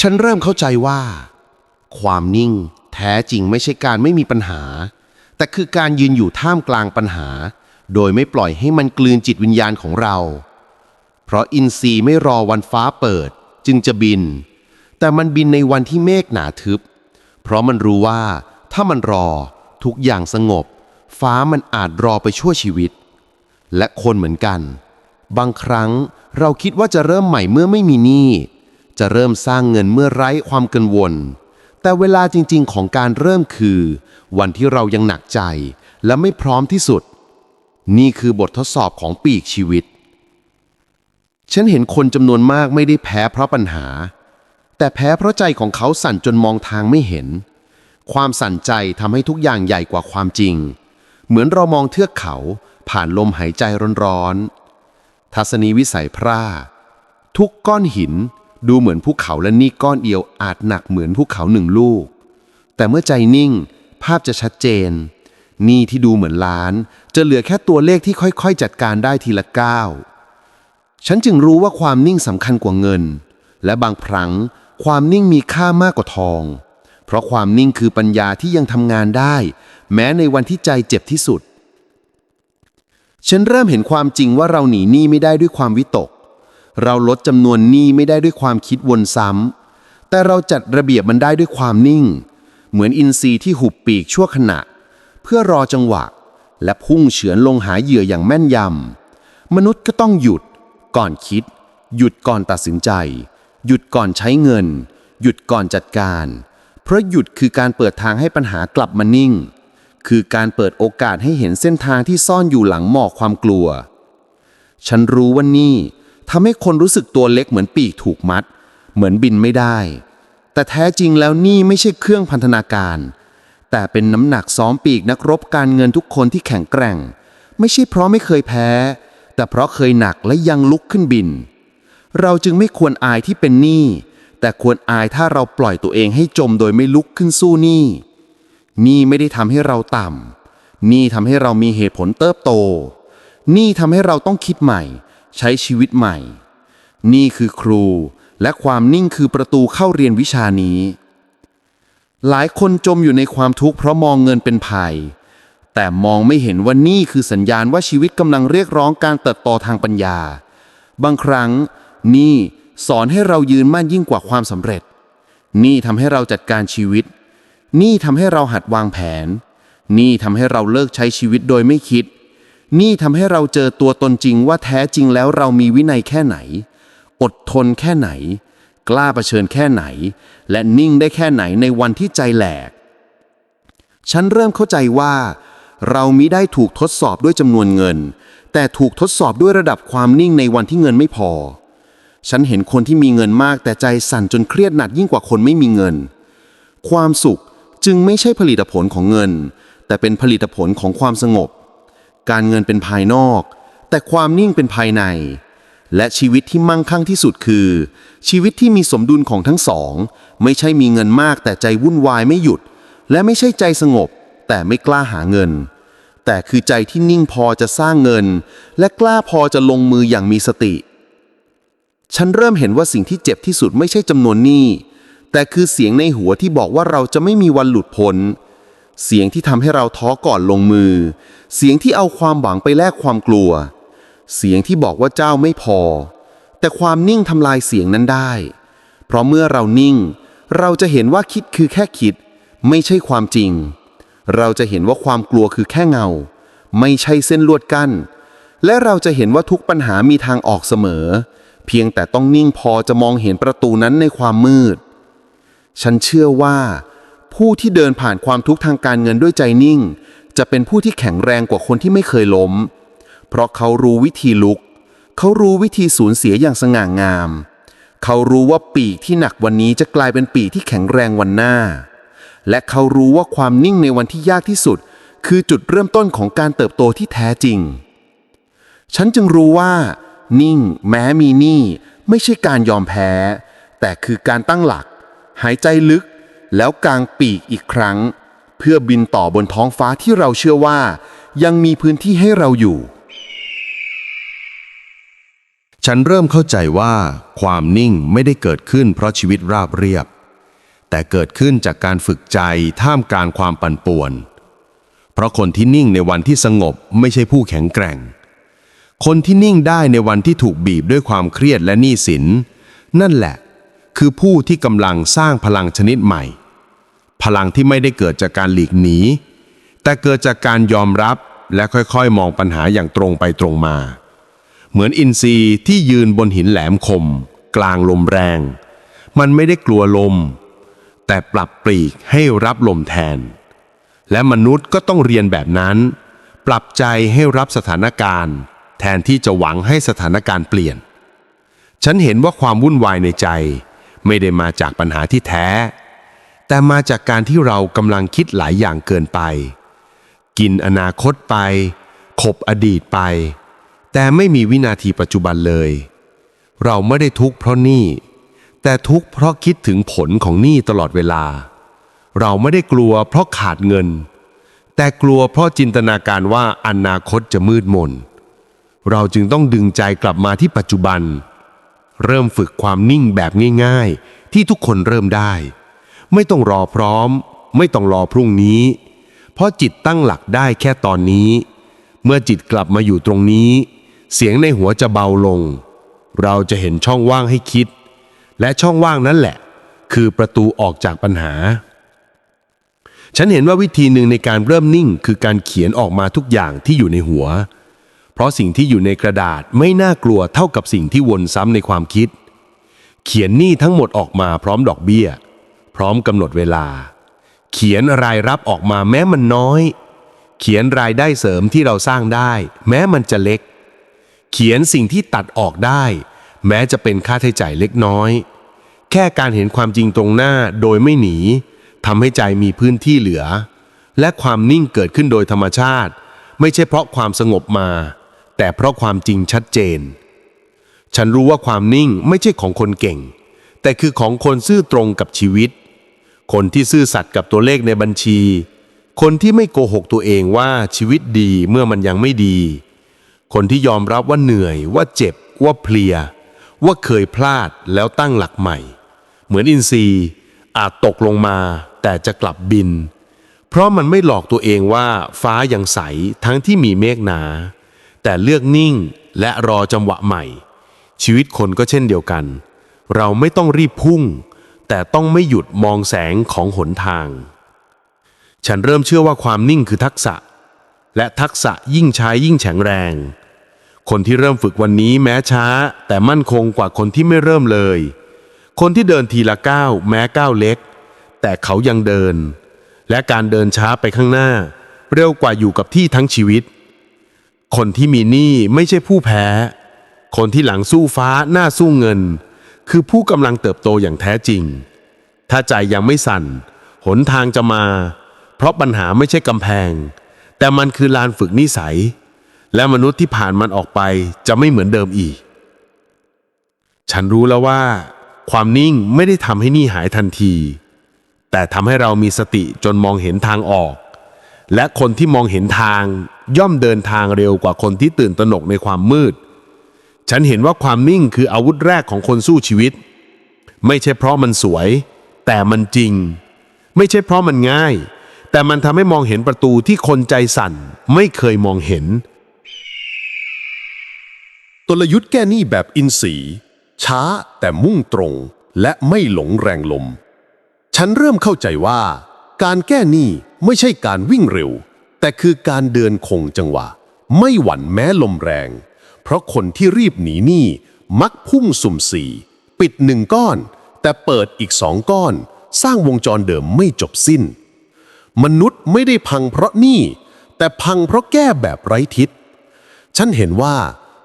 ฉันเริ่มเข้าใจว่า ความนิ่งแท้จริงไม่ใช่การไม่มีปัญหา แต่คือการยืนอยู่ท่ามกลางปัญหา โดยไม่ปล่อยให้มันกลืนจิตวิญญาณของเรา เพราะอินทรีย์ไม่รอวันฟ้าเปิด จึงจะบิน แต่มันบินในวันที่เมฆหนาทึบ เพราะมันรู้ว่าถ้ามันรอทุกอย่างสงบ ฟ้ามันอาจรอไปชั่วชีวิต และคนเหมือนกัน บางครั้งเราคิดว่าจะเริ่มใหม่เมื่อไม่มีหนี้ จะเริ่มสร้างเงินเมื่อไร้ความกังวล แต่เวลาจริงๆ ของการเริ่มคือ วันที่เรายังหนักใจ และไม่พร้อมที่สุด นี่คือบททดสอบของปีกชีวิต ฉันเห็นคนจำนวนมากไม่ได้แพ้เพราะปัญหา แต่แพ้เพราะใจของเขาสั่นจนมองทางไม่เห็น ความสั่นใจทำให้ทุกอย่างใหญ่กว่าความจริง เหมือนเรามองเทือกเขาผ่านลมหายใจร้อนๆทัศนีวิสัยพร่าทุกก้อนหิน ดูเหมือนภูเขาและนี่ก้อนเดียวอาจหนักเหมือนภูเขาหนึ่งลูก แต่เมื่อใจนิ่ง ภาพจะชัดเจน นี่ที่ดูเหมือนล้าน จะเหลือแค่ตัวเลขที่ค่อยๆ จัดการได้ทีละก้าวฉันจึงรู้ว่าความนิ่งสำคัญกว่าเงิน และบางครั้งความนิ่งมีค่ามากกว่าทอง เพราะความนิ่งคือปัญญาที่ยังทำงานได้ แม้ในวันที่ใจเจ็บที่สุด ฉันเริ่มเห็นความจริงว่าเราหนีหนี้ไม่ได้ด้วยความวิตก เราลดจำนวนหนี้ไม่ได้ด้วยความคิดวนซ้ำ แต่เราจัดระเบียบมันได้ด้วยความนิ่ง เหมือนอินทรีย์ที่หุบปีกชั่วขณะ เพื่อรอจังหวะ และพุ่งเฉือนลงหาเหยื่ออย่างแม่นยำ มนุษย์ก็ต้องหยุด ก่อนคิด หยุดก่อนตัดสินใจ หยุดก่อนใช้เงิน หยุดก่อนจัดการ เพราะหยุดคือการเปิดทางให้ปัญหากลับมานิ่ง คือการเปิดโอกาสให้เห็นเส้นทางที่ซ่อนอยู่หลังหมอกความกลัว ฉันรู้ว่านี่ ทำให้คนรู้สึกตัวเล็กเหมือนปีกถูกมัด เหมือนบินไม่ได้ แต่แท้จริงแล้วนี่ไม่ใช่เครื่องพันธนาการ แต่เป็นน้ำหนักซ้อมปีกนักรบการเงินทุกคนที่แข็งแกร่ง ไม่ใช่เพราะไม่เคยแพ้ แต่เพราะเคยหนักและยังลุกขึ้นบิน เราจึงไม่ควรอายที่เป็นหนี้แต่ควรอายถ้าเราปล่อยตัวเองให้จมโดยไม่ลุกขึ้นสู้หนี้นี่ไม่ได้ทำให้เราต่ำนี่ทำให้เรามีเหตุผลเติบโต นี่ทำให้เราต้องคิดใหม่ ใช้ชีวิตใหม่ นี่คือครู และความนิ่งคือประตูเข้าเรียนวิชานี้ หลายคนจมอยู่ในความทุกข์เพราะมองเงินเป็นภัย แต่มองไม่เห็นว่านี่คือสัญญาณว่าชีวิตกำลังเรียกร้องการเติบโตทางปัญญา บางครั้ง นี่สอนให้เรายืนมั่นยิ่งกว่าความสำเร็จ นี่ทำให้เราจัดการชีวิต นี่ทำให้เราหัดวางแผน นี่ทำให้เราเลิกใช้ชีวิตโดยไม่คิด นี่ทำให้เราเจอตัวตนจริงว่าแท้จริงแล้วเรามีวินัยแค่ไหน อดทนแค่ไหน กล้าเผชิญแค่ไหน และนิ่งได้แค่ไหนในวันที่ใจแหลก ฉันเริ่มเข้าใจว่า เรามิได้ถูกทดสอบด้วยจำนวนเงิน แต่ถูกทดสอบด้วยระดับความนิ่งในวันที่เงินไม่พอ ฉันเห็นคนที่มีเงินมากแต่ใจสั่นจนเครียดหนักยิ่งกว่าคนไม่มีเงิน ความสุขจึงไม่ใช่ผลิตผลของเงิน แต่เป็นผลิตผลของความสงบ การเงินเป็นภายนอก แต่ความนิ่งเป็นภายใน และชีวิตที่มั่งคั่งที่สุดคือ ชีวิตที่มีสมดุลของทั้งสอง ไม่ใช่มีเงินมากแต่ใจวุ่นวายไม่หยุด และไม่ใช่ใจสงบ แต่ไม่กล้าหาเงิน แต่คือใจที่นิ่งพอจะสร้างเงิน และกล้าพอจะลงมืออย่างมีสติ ฉันเริ่มเห็นว่าสิ่งที่เจ็บที่สุดไม่ใช่จำนวนหนี้แต่คือเสียงในหัวที่บอกว่าเราจะไม่มีวันหลุดพ้น เสียงที่ทำให้เราท้อก่อนลงมือ เสียงที่เอาความหวังไปแลกความกลัว เสียงที่บอกว่าเจ้าไม่พอ แต่ความนิ่งทำลายเสียงนั้นได้ เพราะเมื่อเรานิ่ง เราจะเห็นว่าคิดคือแค่คิด ไม่ใช่ความจริง เราจะเห็นว่าความกลัวคือแค่เงา ไม่ใช่เส้นลวดกั้น และเราจะเห็นว่าทุกปัญหามีทางออกเสมอ เพียงแต่ต้องนิ่งพอจะมองเห็นประตูนั้นในความมืด ฉันเชื่อว่า ผู้ที่เดินผ่านความทุกข์ทางการเงินด้วยใจนิ่ง จะเป็นผู้ที่แข็งแรงกว่าคนที่ไม่เคยล้ม เพราะเขารู้วิธีลุก เขารู้วิธีสูญเสียอย่างสง่างาม เขารู้ว่าปีกที่หนักวันนี้จะกลายเป็นปีกที่แข็งแรงวันหน้า และเขารู้ว่าความนิ่งในวันที่ยากที่สุด คือจุดเริ่มต้นของการเติบโตที่แท้จริง ฉันจึงรู้ว่า นิ่ง แม้มีหนี้ไม่ใช่การยอมแพ้ แต่คือการตั้งหลัก หายใจลึก แล้วกางปีกอีกครั้ง เพื่อบินต่อบนท้องฟ้าที่เราเชื่อว่า ยังมีพื้นที่ให้เราอยู่ ฉันเริ่มเข้าใจว่า ความนิ่งไม่ได้เกิดขึ้นเพราะชีวิตราบเรียบ แต่เกิดขึ้นจากการฝึกใจท่ามกลางความปั่นป่วน เพราะคนที่นิ่งในวันที่สงบไม่ใช่ผู้แข็งแกร่ง คนที่นิ่งได้ในวันที่ถูกบีบด้วยความเครียดและหนี้สิน นั่นแหละคือผู้ที่กำลังสร้างพลังชนิดใหม่ ลังที่ไม่ได้เกิดจากการหลีกหนี แต่เกิดจากการยอมรับและค่อยๆ มองปัญหาอย่างตรงไปตรงมา เหมือนอินทรีย์ที่ยืนบนหินแหลมคม กลางลมแรง มันไม่ได้กลัวลม แต่ปรับปลีกให้รับลมแทน และมนุษย์ก็ต้องเรียนแบบนั้น ปรับใจให้รับสถานการณ์ แทนที่จะหวังให้สถานการณ์เปลี่ยน ฉันเห็นว่าความวุ่นวายในใจ ไม่ได้มาจากปัญหาที่แท้ แต่มาจากการที่เรากำลังคิดหลายอย่างเกินไป กินอนาคตไป ขบอดีตไป แต่ไม่มีวินาทีปัจจุบันเลย เราไม่ได้ทุกข์เพราะหนี้ แต่ทุกข์เพราะคิดถึงผลของหนี้ตลอดเวลา เราไม่ได้กลัวเพราะขาดเงิน แต่กลัวเพราะจินตนาการว่าอนาคตจะมืดมน เราจึงต้องดึงใจกลับมาที่ปัจจุบัน เริ่มฝึกความนิ่งแบบง่าย ๆ ที่ทุกคนเริ่มได้ ไม่ต้องรอพร้อม ไม่ต้องรอพรุ่งนี้ เพราะจิตตั้งหลักได้แค่ตอนนี้ เมื่อจิตกลับมาอยู่ตรงนี้ เสียงในหัวจะเบาลง เราจะเห็นช่องว่างให้คิด และช่องว่างนั่นแหละ คือประตูออกจากปัญหา ฉันเห็นว่าวิธีหนึ่งในการเริ่มนิ่ง คือการเขียนออกมาทุกอย่างที่อยู่ในหัว เพราะสิ่งที่อยู่ในกระดาษไม่น่ากลัวเท่ากับสิ่งที่วนซ้ำในความคิด เขียนหนี้ทั้งหมดออกมาพร้อมดอกเบี้ย พร้อมกำหนดเวลา เขียนรายรับออกมาแม้มันน้อย เขียนรายได้เสริมที่เราสร้างได้ แม้มันจะเล็ก เขียนสิ่งที่ตัดออกได้ แม้จะเป็นค่าใช้จ่ายเล็กน้อย แค่การเห็นความจริงตรงหน้าโดยไม่หนีทำให้ใจมีพื้นที่เหลือ และความนิ่งเกิดขึ้นโดยธรรมชาติ ไม่ใช่เพราะความสงบมา แต่เพราะความจริงชัดเจน ฉันรู้ว่าความนิ่งไม่ใช่ของคนเก่ง แต่คือของคนซื่อตรงกับชีวิต คนที่ซื่อสัตย์กับตัวเลขในบัญชี คนที่ไม่โกหกตัวเองว่าชีวิตดีเมื่อมันยังไม่ดี คนที่ยอมรับว่าเหนื่อย ว่าเจ็บ ว่าเพลีย ว่าเคยพลาดแล้วตั้งหลักใหม่ เหมือนอินทรีย์อาจตกลงมาแต่จะกลับบิน เพราะมันไม่หลอกตัวเองว่าฟ้ายังใสทั้งที่มีเมฆหนา แต่เลือกนิ่งและรอจังหวะใหม่ ชีวิตคนก็เช่นเดียวกัน เราไม่ต้องรีบพุ่ง แต่ต้องไม่หยุดมองแสงของหนทาง ฉันเริ่มเชื่อว่าความนิ่งคือทักษะ และทักษะยิ่งใช้ยิ่งแข็งแรง คนที่เริ่มฝึกวันนี้แม้ช้า แต่มั่นคงกว่าคนที่ไม่เริ่มเลย คนที่เดินทีละก้าวแม้ก้าวเล็ก แต่เขายังเดิน และการเดินช้าไปข้างหน้า เร็วกว่าอยู่กับที่ทั้งชีวิต คนที่มีหนี้ไม่ใช่ผู้แพ้ คนที่หลังสู้ฟ้าหน้าสู้เงิน คือผู้กำลังเติบโตอย่างแท้จริง ถ้าใจยังไม่สั่น หนทางจะมา เพราะปัญหาไม่ใช่กำแพง แต่มันคือลานฝึกนิสัย และมนุษย์ที่ผ่านมันออกไปจะไม่เหมือนเดิมอีก ฉันรู้แล้วว่า ความนิ่งไม่ได้ทำให้นี้หายทันที แต่ทำให้เรามีสติจนมองเห็นทางออก และคนที่มองเห็นทางย่อมเดินทางเร็วกว่าคนที่ตื่นตระหนกในความมืด ฉันเห็นว่าความนิ่งคืออาวุธแรกของคนสู้ชีวิต ไม่ใช่เพราะมันสวย แต่มันจริง ไม่ใช่เพราะมันง่าย แต่มันทำให้มองเห็นประตูที่คนใจสั่นไม่เคยมองเห็นกลยุทธ์แก้หนี้แบบอินทรีช้าแต่มุ่งตรงและไม่หลงแรงลม ฉันเริ่มเข้าใจว่า การแก้หนี้ไม่ใช่การวิ่งเร็ว แต่คือการเดินคงจังหวะ ไม่หวั่นแม้ลมแรง เพราะคนที่รีบหนีหนี้มักพุ่งสุ่มสี่ปิดหนึ่งก้อน แต่เปิดอีกสองก้อน สร้างวงจรเดิมไม่จบสิ้น มนุษย์ไม่ได้พังเพราะหนี้แต่พังเพราะแก้แบบไร้ทิศ ฉันเห็นว่า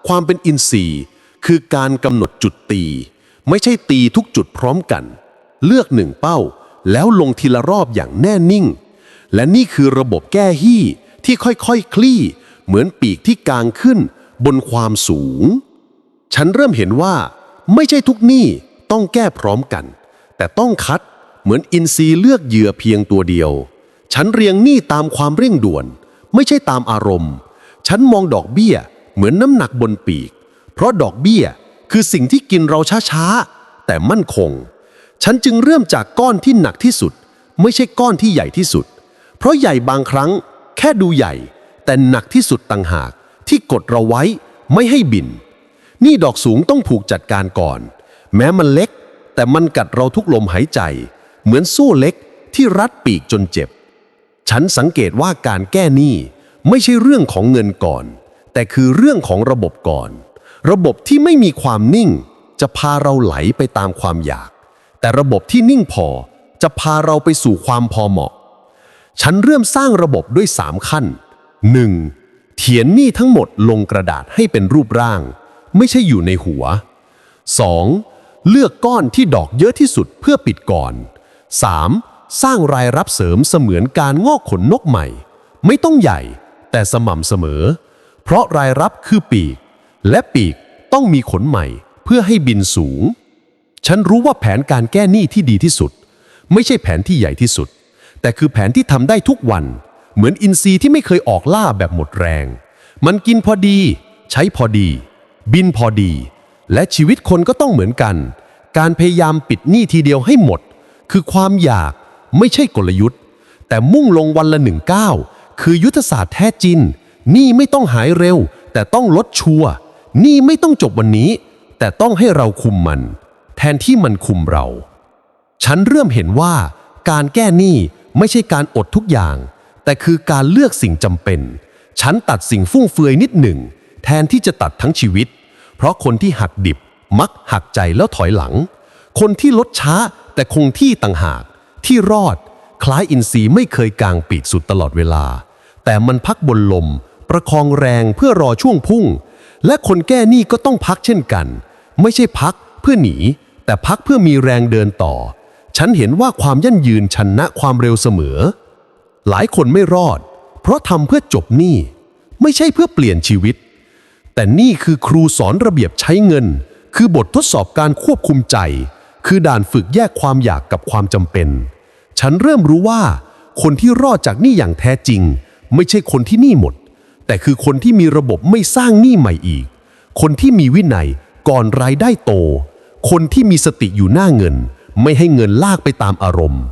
ความเป็นอินทรีย์คือการกำหนดจุดตี ไม่ใช่ตีทุกจุดพร้อมกัน เลือกหนึ่งเป้า แล้วลงทีละรอบอย่างแน่นิ่ง และนี่คือระบบแก้หี้ที่ค่อยๆคคลี่ เหมือนปีกที่กางขึ้น บนความสูง ฉันเริ่มเห็นว่าไม่ใช่ทุกหนี้ต้องแก้พร้อมกัน แต่ต้องคัดเหมือนอินทรีย์เลือกเหยื่อเพียงตัวเดียว ฉันเรียงหนี้ตามความเร่งด่วน ไม่ใช่ตามอารมณ์ ฉันมองดอกเบี้ยเหมือนน้ำหนักบนปีก เพราะดอกเบี้ยคือสิ่งที่กินเราช้าๆ แต่มั่นคง ฉันจึงเริ่มจากก้อนที่หนักที่สุด ไม่ใช่ก้อนที่ใหญ่ที่สุด เพราะใหญ่บางครั้ง แค่ดูใหญ่ แต่หนักที่สุดต่างหาก ที่กดเราไว้ไม่ให้บิน นี่ดอกสูงต้องผูกจัดการก่อน แม้มันเล็ก แต่มันกัดเราทุกลมหายใจ เหมือนโซ่เล็กที่รัดปีกจนเจ็บ ฉันสังเกตว่าการแก้หนี้ไม่ใช่เรื่องของเงินก่อน แต่คือเรื่องของระบบก่อน ระบบที่ไม่มีความนิ่ง จะพาเราไหลไปตามความอยาก แต่ระบบที่นิ่งพอจะพาเราไปสู่ความพอเหมาะ ฉันเริ่มสร้างระบบด้วย 3 ขั้น 1. เขียนหนี้ทั้งหมดลงกระดาษให้เป็นรูปร่าง ไม่ใช่อยู่ในหัว 2. เลือกก้อนที่ดอกเยอะที่สุดเพื่อปิดก่อน 3. สร้างรายรับเสริมเสมือนการงอกขนนกใหม่ ไม่ต้องใหญ่ แต่สม่ำเสมอ เพราะรายรับคือปีก และปีกต้องมีขนใหม่เพื่อให้บินสูง ฉันรู้ว่าแผนการแก้หนี้ที่ดีที่สุด ไม่ใช่แผนที่ใหญ่ที่สุด แต่คือแผนที่ทำได้ทุกวัน เหมือนอินทรีย์ที่ไม่เคยออกล่าแบบหมดแรง มันกินพอดี ใช้พอดี บินพอดี และชีวิตคนก็ต้องเหมือนกัน การพยายามปิดหนี้ทีเดียวให้หมด คือความอยากไม่ใช่กลยุทธ์ แต่มุ่งลงวันละหนึ่งก้าวคือยุทธศาสตร์แท้จริงหนี้ไม่ต้องหายเร็ว แต่ต้องลดชัวร์หนี้ไม่ต้องจบวันนี้ แต่ต้องให้เราคุมมัน แทนที่มันคุมเรา ฉันเริ่มเห็นว่าการแก้หนี้ไม่ใช่การอดทุกอย่าง แต่คือการเลือกสิ่งจำเป็น ฉันตัดสิ่งฟุ่มเฟือยนิดหนึ่ง แทนที่จะตัดทั้งชีวิต เพราะคนที่หักดิบมักหักใจแล้วถอยหลัง คนที่ลดช้าแต่คงที่ต่างหาก ที่รอด คล้ายอินทรีย์ไม่เคยกางปีกสุดตลอดเวลา แต่มันพักบนลม ประคองแรงเพื่อรอช่วงพุ่ง และคนแก้หนี้ก็ต้องพักเช่นกัน ไม่ใช่พักเพื่อหนี แต่พักเพื่อมีแรงเดินต่อ ฉันเห็นว่าความยั่งยืนชนะความเร็วเสมอ หลายคนไม่รอด เพราะทำเพื่อจบหนี้ ไม่ใช่เพื่อเปลี่ยนชีวิต แต่นี่คือครูสอนระเบียบใช้เงิน คือบททดสอบการควบคุมใจ คือด่านฝึกแยกความอยากกับความจำเป็น ฉันเริ่มรู้ว่า คนที่รอดจากหนี้อย่างแท้จริง ไม่ใช่คนที่หนี้หมด แต่คือคนที่มีระบบไม่สร้างหนี้ใหม่อีก คนที่มีวินัยก่อนรายได้โต คนที่มีสติอยู่หน้าเงิน ไม่ให้เงินลากไปตามอารมณ์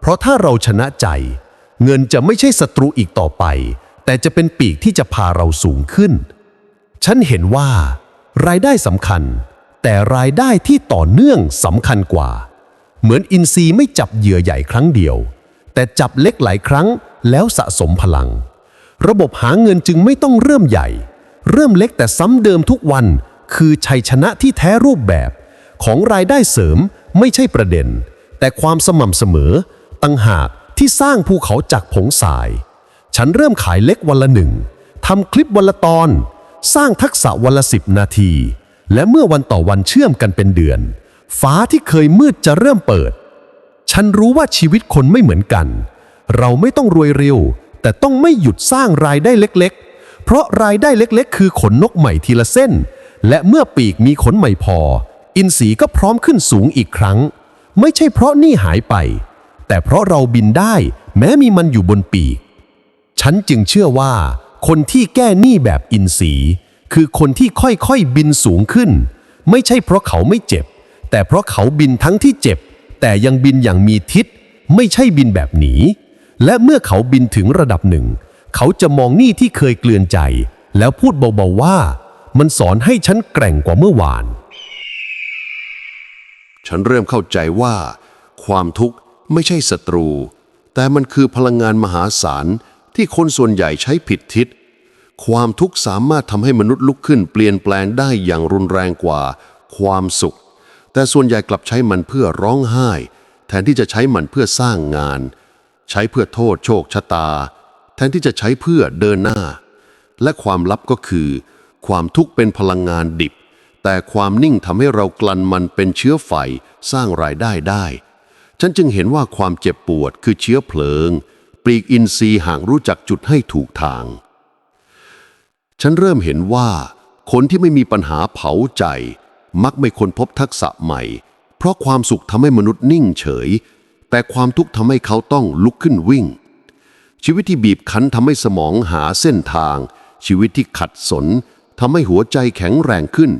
เพราะถ้าเราชนะใจ เงินจะไม่ใช่ศัตรูอีกต่อไป แต่จะเป็นปีกที่จะพาเราสูงขึ้น ฉันเห็นว่า รายได้สำคัญ แต่รายได้ที่ต่อเนื่องสำคัญกว่า เหมือนอินทรีย์ไม่จับเหยื่อใหญ่ครั้งเดียว แต่จับเล็กหลายครั้งแล้วสะสมพลัง ระบบหาเงินจึงไม่ต้องเริ่มใหญ่ เริ่มเล็กแต่ซ้ำเดิมทุกวัน คือชัยชนะที่แท้รูปแบบ ของรายได้เสริมไม่ใช่ประเด็น แต่ความสม่ำเสมอตั้งหาก ที่สร้างภูเขาจากผงสาย ฉันเริ่มขายเล็กวันละหนึ่งทำคลิปวันละตอน สร้างทักษะวันละสิบนาที และเมื่อวันต่อวันเชื่อมกันเป็นเดือน ฟ้าที่เคยมืดจะเริ่มเปิด ฉันรู้ว่าชีวิตคนไม่เหมือนกัน เราไม่ต้องรวยเร็ว แต่ต้องไม่หยุดสร้างรายได้เล็กๆ เพราะรายได้เล็กๆ คือขนนกใหม่ทีละเส้น และเมื่อปีกมีขนใหม่พอ อินทรีย์ก็พร้อมขึ้นสูงอีกครั้ง ไม่ใช่เพราะหนี่หายไป แต่เพราะเราบินได้ แม้มีมันอยู่บนปีก ฉันจึงเชื่อว่า คนที่แก้หนี้แบบอินทรีย์คือคนที่ค่อยๆบินสูงขึ้น ไม่ใช่เพราะเขาไม่เจ็บ แต่เพราะเขาบินทั้งที่เจ็บ แต่ยังบินอย่างมีทิศ ไม่ใช่บินแบบหนี และเมื่อเขาบินถึงระดับหนึ่ง เขาจะมองหนี้ที่เคยเกลือนใจ แล้วพูดเบาๆว่า มันสอนให้ฉันแกร่งกว่าเมื่อวาน ฉันเริ่มเข้าใจว่า ความทุกข์ ไม่ใช่ศัตรู แต่มันคือพลังงานมหาศาลที่คนส่วนใหญ่ใช้ผิดทิศ ความทุกข์สามารถทำให้มนุษย์ลุกขึ้นเปลี่ยนแปลงได้อย่างรุนแรงกว่า ความสุข แต่ส่วนใหญ่กลับใช้มันเพื่อร้องไห้ แทนที่จะใช้มันเพื่อสร้างงาน ใช้เพื่อโทษโชคชะตา แทนที่จะใช้เพื่อเดินหน้า และความลับก็คือ ความทุกข์เป็นพลังงานดิบ แต่ความนิ่งทำให้เรากลั่นมันเป็นเชื้อไฟสร้างรายได้ได้ ฉันจึงเห็นว่าความเจ็บปวดคือเชื้อเพลิง ปลีกอินทรีย์ห่างรู้จักจุดให้ถูกทาง ฉันเริ่มเห็นว่า คนที่ไม่มีปัญหาเผาใจ มักไม่ค้นพบทักษะใหม่ เพราะความสุขทำให้มนุษย์นิ่งเฉย แต่ความทุกข์ทำให้เขาต้องลุกขึ้นวิ่ง ชีวิตที่บีบคั้นทำให้สมองหาเส้นทาง ชีวิตที่ขัดสนทำให้หัวใจแข็งแรงขึ้น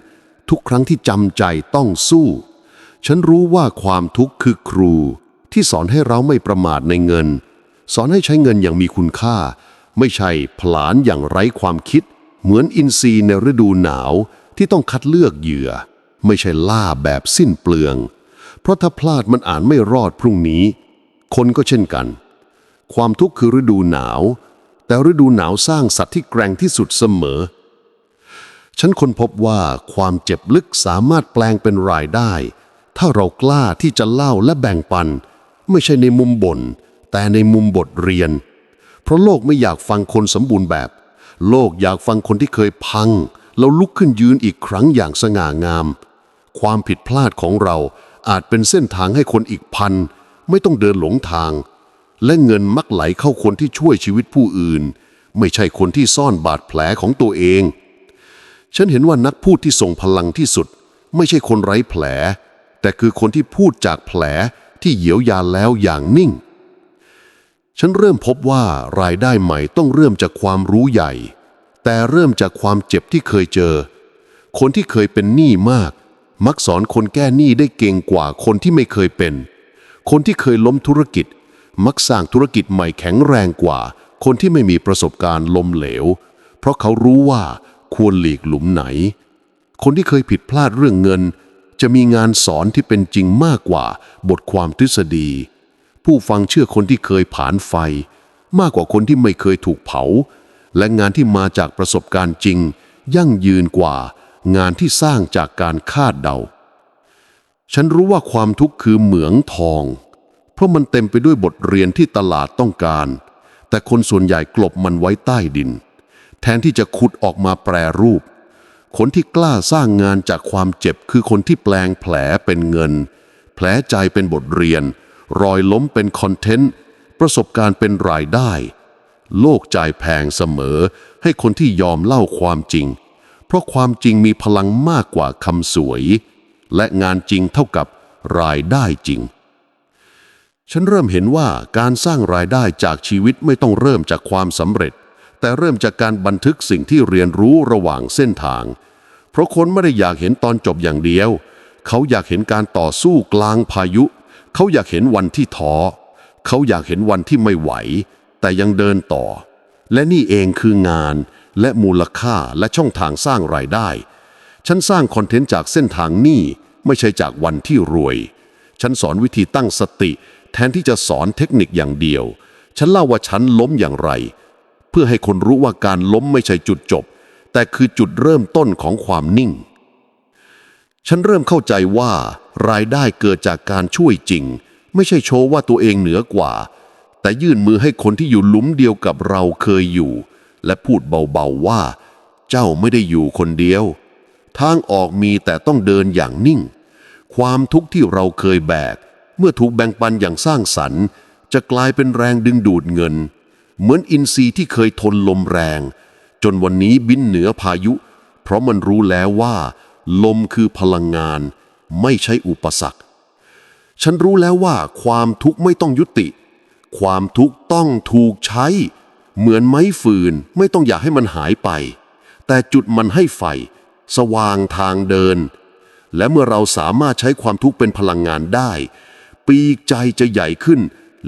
ทุกครั้งที่จำใจต้องสู้ ฉันรู้ว่าความทุกข์คือครู ที่สอนให้เราไม่ประมาทในเงิน สอนให้ใช้เงินอย่างมีคุณค่า ไม่ใช่ผลาญอย่างไร้ความคิด เหมือนอินทรีในฤดูหนาวที่ต้องคัดเลือกเหยื่อ ไม่ใช่ล่าแบบสิ้นเปลือง เพราะถ้าพลาดมันอ่าจไม่รอดพรุ่งนี้ คนก็เช่นกัน ความทุกข์คือฤดูหนาว แต่ฤดูหนาวสร้างสัตว์ที่แกร่งที่สุดเสมอ ฉันค้นพบว่าความเจ็บลึกสามารถแปลงเป็นรายได้ ถ้าเรากล้าที่จะเล่าและแบ่งปัน ไม่ใช่ในมุมบ่นแต่ในมุมบทเรียน เพราะโลกไม่อยากฟังคนสมบูรณ์แบบ โลกอยากฟังคนที่เคยพัง แล้วลุกขึ้นยืนอีกครั้งอย่างสง่างาม ความผิดพลาดของเราอาจเป็นเส้นทางให้คนอีกพัน ไม่ต้องเดินหลงทาง และเงินมักไหลเข้าคนที่ช่วยชีวิตผู้อื่น ไม่ใช่คนที่ซ่อนบาดแผลของตัวเอง ฉันเห็นว่านักพูดที่ทรงพลังที่สุด ไม่ใช่คนไร้แผล แต่คือคนที่พูดจากแผลที่เยียวยาแล้วอย่างนิ่ง ฉันเริ่มพบว่ารายได้ใหม่ต้องเริ่มจากความรู้ใหญ่ แต่เริ่มจากความเจ็บที่เคยเจอ คนที่เคยเป็นหนี้มาก มักสอนคนแก้หนี้ได้เก่งกว่าคนที่ไม่เคยเป็น คนที่เคยล้มธุรกิจ มักสร้างธุรกิจใหม่แข็งแรงกว่า คนที่ไม่มีประสบการณ์ล้มเหลว เพราะเขารู้ว่าควรหลีกหลุมไหน คนที่เคยผิดพลาดเรื่องเงิน จะมีงานสอนที่เป็นจริงมากกว่าบทความทฤษฎี ผู้ฟังเชื่อคนที่เคยผ่านไฟ มากกว่าคนที่ไม่เคยถูกเผา และงานที่มาจากประสบการณ์จริง ยั่งยืนกว่า งานที่สร้างจากการคาดเดา ฉันรู้ว่าความทุกข์คือเหมืองทอง เพราะมันเต็มไปด้วยบทเรียนที่ตลาดต้องการ แต่คนส่วนใหญ่กลบมันไว้ใต้ดิน แทนที่จะขุดออกมาแปรรูป คนที่กล้าสร้างงานจากความเจ็บคือคนที่แปลงแผลเป็นเงิน แผลใจเป็นบทเรียน รอยล้มเป็นคอนเทนต์ ประสบการณ์เป็นรายได้ โลกจ่ายแพงเสมอ ให้คนที่ยอมเล่าความจริง เพราะความจริงมีพลังมากกว่าคำสวย และงานจริงเท่ากับรายได้จริง ฉันเริ่มเห็นว่าการสร้างรายได้จากชีวิตไม่ต้องเริ่มจากความสำเร็จ แต่เริ่มจากการบันทึกสิ่งที่เรียนรู้ระหว่างเส้นทาง เพราะคนไม่ได้อยากเห็นตอนจบอย่างเดียว เขาอยากเห็นการต่อสู้กลางพายุ เขาอยากเห็นวันที่ท้อ เขาอยากเห็นวันที่ไม่ไหว แต่ยังเดินต่อ และนี่เองคืองานและมูลค่าและช่องทางสร้างรายได้ ฉันสร้างคอนเทนต์จากเส้นทางนี้ไม่ใช่จากวันที่รวย ฉันสอนวิธีตั้งสติ แทนที่จะสอนเทคนิคอย่างเดียว ฉันเล่าว่าฉันล้มอย่างไร เพื่อให้คนรู้ว่าการล้มไม่ใช่จุดจบ แต่คือจุดเริ่มต้นของความนิ่ง ฉันเริ่มเข้าใจว่ารายได้เกิดจากการช่วยจริง ไม่ใช่โชว์ว่าตัวเองเหนือกว่า แต่ยื่นมือให้คนที่อยู่ลุมเดียวกับเราเคยอยู่ และพูดเบาๆว่า เจ้าไม่ได้อยู่คนเดียว ทางออกมีแต่ต้องเดินอย่างนิ่ง ความทุกข์ที่เราเคยแบก เมื่อถูกแบ่งปันอย่างสร้างสรรค์ จะกลายเป็นแรงดึงดูดเงิน เหมือนอินทรีย์ที่เคยทนลมแรง จนวันนี้บินเหนือพายุ เพราะมันรู้แล้วว่า ลมคือพลังงาน ไม่ใช่อุปสรรค ฉันรู้แล้วว่าความทุกข์ไม่ต้องยุติ ความทุกข์ต้องถูกใช้ เหมือนไม้ฟืนไม่ต้องอยากให้มันหายไป แต่จุดมันให้ไฟ สว่างทางเดิน และเมื่อเราสามารถใช้ความทุกข์เป็นพลังงานได้ ปีกใจจะใหญ่ขึ้น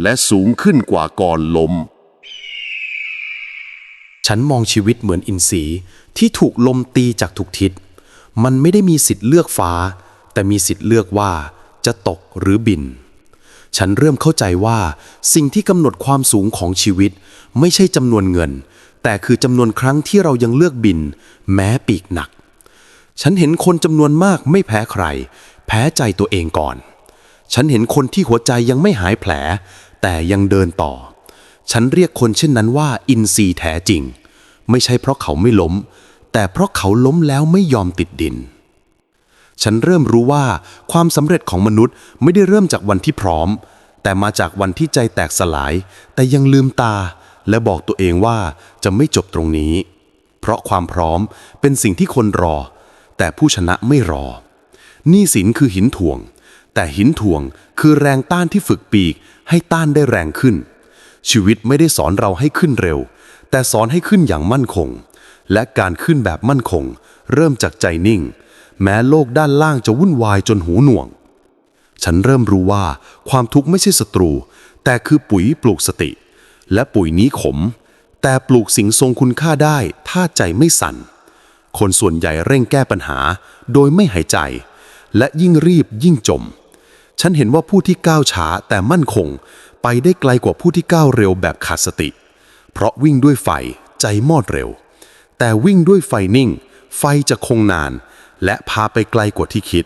และสูงขึ้นกว่าก่อนลม ฉันมองชีวิตเหมือนอินทรีย์ที่ถูกลมตีจากทุกทิศ มันไม่ได้มีสิทธิ์เลือกฟ้า แต่มีสิทธิ์เลือกว่าจะตกหรือบิน ฉันเริ่มเข้าใจว่า สิ่งที่กำหนดความสูงของชีวิต ไม่ใช่จำนวนเงิน แต่คือจำนวนครั้งที่เรายังเลือกบิน แม้ปีกหนัก ฉันเห็นคนจำนวนมากไม่แพ้ใคร แพ้ใจตัวเองก่อน ฉันเห็นคนที่หัวใจยังไม่หายแผล แต่ยังเดินต่อ ฉันเรียกคนเช่นนั้นว่าอินทรีย์แท้จริง ไม่ใช่เพราะเขาไม่ล้ม แต่เพราะเขาล้มแล้วไม่ยอมติดดิน ฉันเริ่มรู้ว่าความสำเร็จของมนุษย์ไม่ได้เริ่มจากวันที่พร้อม แต่มาจากวันที่ใจแตกสลาย แต่ยังลืมตา และบอกตัวเองว่าจะไม่จบตรงนี้ เพราะความพร้อมเป็นสิ่งที่คนรอ แต่ผู้ชนะไม่รอนี้สินคือหินถ่วง แต่หินถ่วงคือแรงต้านที่ฝึกปีกให้ต้านได้แรงขึ้น ชีวิตไม่ได้สอนเราให้ขึ้นเร็ว แต่สอนให้ขึ้นอย่างมั่นคง และการขึ้นแบบมั่นคง เริ่มจากใจนิ่ง แม้โลกด้านล่างจะวุ่นวายจนหูหน่วง ฉันเริ่มรู้ว่าความทุกข์ไม่ใช่ศัตรู แต่คือปุ๋ยปลูกสติ และปุ๋ยนี้ขม แต่ปลูกสิ่งทรงคุณค่าได้ ถ้าใจไม่สั่น คนส่วนใหญ่เร่งแก้ปัญหา โดยไม่หายใจ และยิ่งรีบยิ่งจมฉันเห็นว่าผู้ที่ก้าวช้าแต่มั่นคง ไปได้ไกลกว่าผู้ที่ก้าวเร็วแบบขาดสติ เพราะวิ่งด้วยไฟใจมอดเร็ว แต่วิ่งด้วยไฟนิ่ง ไฟจะคงนาน และพาไปไกลกว่าที่คิด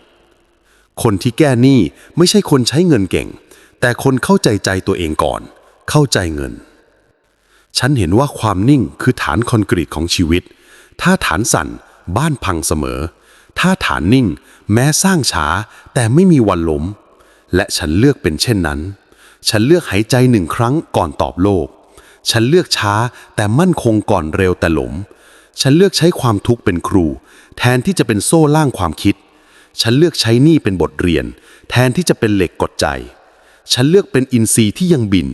คนที่แก้หนี้ไม่ใช่คนใช้เงินเก่ง แต่คนเข้าใจใจตัวเองก่อน เข้าใจเงิน ฉันเห็นว่าความนิ่งคือฐานคอนกรีตของชีวิต ถ้าฐานสั่นบ้านพังเสมอ ถ้าฐานนิ่ง แม้สร้างช้าแต่ไม่มีวันล้ม และฉันเลือกเป็นเช่นนั้น ฉันเลือกหายใจหนึ่งครั้งก่อนตอบโลก ฉันเลือกช้าแต่มั่นคงก่อนเร็วแต่หลม ฉันเลือกใช้ความทุกข์เป็นครู แทนที่จะเป็นโซ่ล่างความคิด ฉันเลือกใช้หนี้เป็นบทเรียน แทนที่จะเป็นเหล็กกดใจ ฉันเลือกเป็นอินทรีย์ที่ยังบิน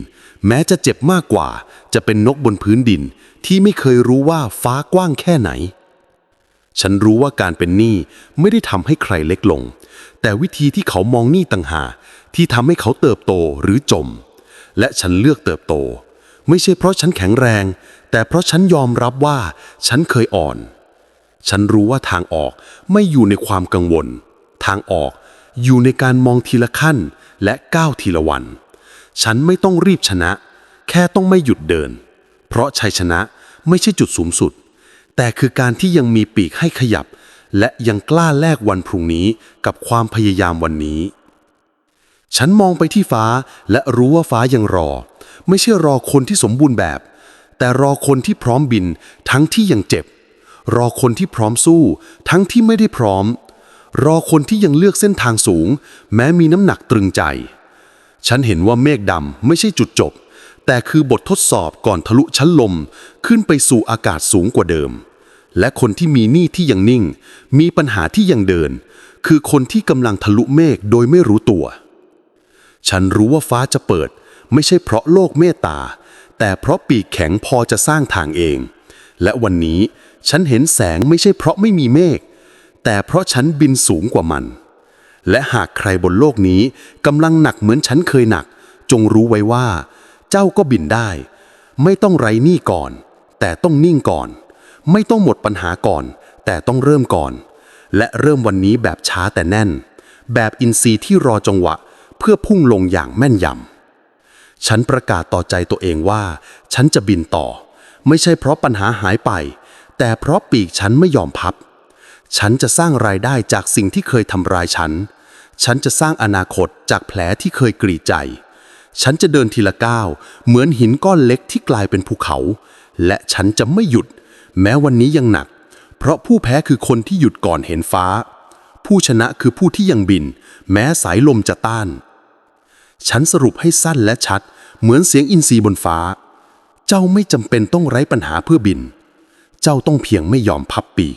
แม้จะเจ็บมากกว่า จะเป็นนกบนพื้นดิน ที่ไม่เคยรู้ว่าฟ้ากว้างแค่ไหนฉันรู้ว่าการเป็นหนี้ไม่ได้ทำให้ใครเล็กลง แต่วิธีที่เขามองหนี้ต่างหาก ที่ทำให้เขาเติบโตหรือจม และฉันเลือกเติบโต ไม่ใช่เพราะฉันแข็งแรง แต่เพราะฉันยอมรับว่าฉันเคยอ่อน ฉันรู้ว่าทางออกไม่อยู่ในความกังวล ทางออกอยู่ในการมองทีละขั้นและก้าวทีละวัน ฉันไม่ต้องรีบชนะ แค่ต้องไม่หยุดเดิน เพราะชัยชนะไม่ใช่จุดสูงสุด แต่คือการที่ยังมีปีกให้ขยับ และยังกล้าแลกวันพรุ่งนี้กับความพยายามวันนี้ ฉันมองไปที่ฟ้าและรู้ว่าฟ้ายังรอ ไม่ใช่รอคนที่สมบูรณ์แบบ แต่รอคนที่พร้อมบิน ทั้งที่ยังเจ็บ รอคนที่พร้อมสู้ ทั้งที่ไม่ได้พร้อม รอคนที่ยังเลือกเส้นทางสูง แม้มีน้ำหนักตรึงใจ ฉันเห็นว่าเมฆดำไม่ใช่จุดจบ แต่คือบททดสอบก่อนทะลุชั้นลม ขึ้นไปสู่อากาศสูงกว่าเดิม และคนที่มีหนี้ที่ยังนิ่ง มีปัญหาที่ยังเดิน คือคนที่กำลังทะลุเมฆโดยไม่รู้ตัว ฉันรู้ว่าฟ้าจะเปิด ไม่ใช่เพราะโลกเมตตา แต่เพราะปีกแข็งพอจะสร้างทางเอง และวันนี้ฉันเห็นแสงไม่ใช่เพราะไม่มีเมฆ แต่เพราะฉันบินสูงกว่ามัน และหากใครบนโลกนี้กำลังหนักเหมือนฉันเคยหนัก จงรู้ไว้ว่า เจ้าก็บินได้ ไม่ต้องไร้หนี้ก่อน แต่ต้องนิ่งก่อน ไม่ต้องหมดปัญหาก่อน แต่ต้องเริ่มก่อน และเริ่มวันนี้แบบช้าแต่แน่น แบบอินทรีย์ที่รอจังหวะ เพื่อพุ่งลงอย่างแม่นยำ ฉันประกาศต่อใจตัวเองว่า ฉันจะบินต่อ ไม่ใช่เพราะปัญหาหายไป แต่เพราะปีกฉันไม่ยอมพับ ฉันจะสร้างรายได้จากสิ่งที่เคยทำร้ายฉัน ฉันจะสร้างอนาคตจากแผลที่เคยกรีดใจ ฉันจะเดินทีละก้าว เหมือนหินก้อนเล็กที่กลายเป็นภูเขา และฉันจะไม่หยุด แม้วันนี้ยังหนัก เพราะผู้แพ้คือคนที่หยุดก่อนเห็นฟ้า ผู้ชนะคือผู้ที่ยังบิน แม้สายลมจะต้าน ฉันสรุปให้สั้นและชัด เหมือนเสียงอินทรีบนฟ้า เจ้าไม่จำเป็นต้องไร้ปัญหาเพื่อบิน เจ้าต้องเพียงไม่ยอมพับปีก